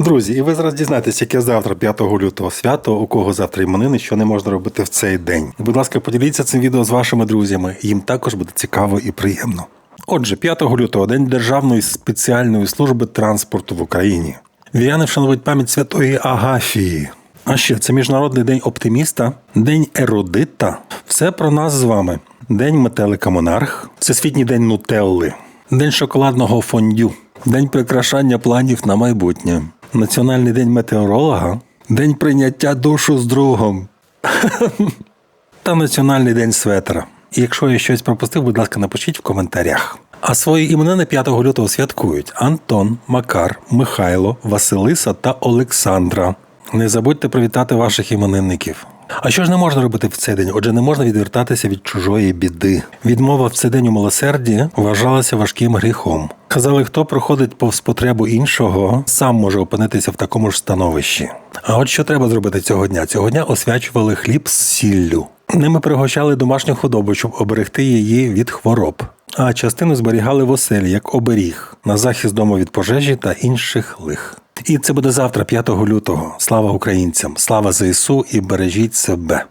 Друзі, і ви зараз дізнаєтесь, яке завтра, 5 лютого свято, у кого завтра іменини, що не можна робити в цей день. Будь ласка, поділіться цим відео з вашими друзями. Їм також буде цікаво і приємно. Отже, 5 лютого день Державної спеціальної служби транспорту в Україні. Віряни вшанують пам'ять святої Агафії. А ще це міжнародний день оптиміста, день ерудита. Все про нас з вами. День метелика Монарх, Всесвітній день Нутелли, день шоколадного фондю, день прикрашання планів на майбутнє, Національний день метеоролога, день прийняття душу з другом та Національний день светра. І якщо я щось пропустив, будь ласка, напишіть в коментарях. А свої іменини 5 лютого святкують Антон, Макар, Михайло, Василиса та Олександра. Не забудьте привітати ваших іменинників. А що ж не можна робити в цей день? Отже, не можна відвертатися від чужої біди. Відмова в цей день у милосерді вважалася важким гріхом. Казали, хто проходить повз потребу іншого, сам може опинитися в такому ж становищі. А от що треба зробити цього дня? Цього дня освячували хліб з сіллю. Ними пригощали домашню худобу, щоб оберегти її від хвороб. А частину зберігали в оселі як оберіг на захист дому від пожежі та інших лих. І це буде завтра, 5 лютого. Слава українцям, слава ЗСУ і бережіть себе.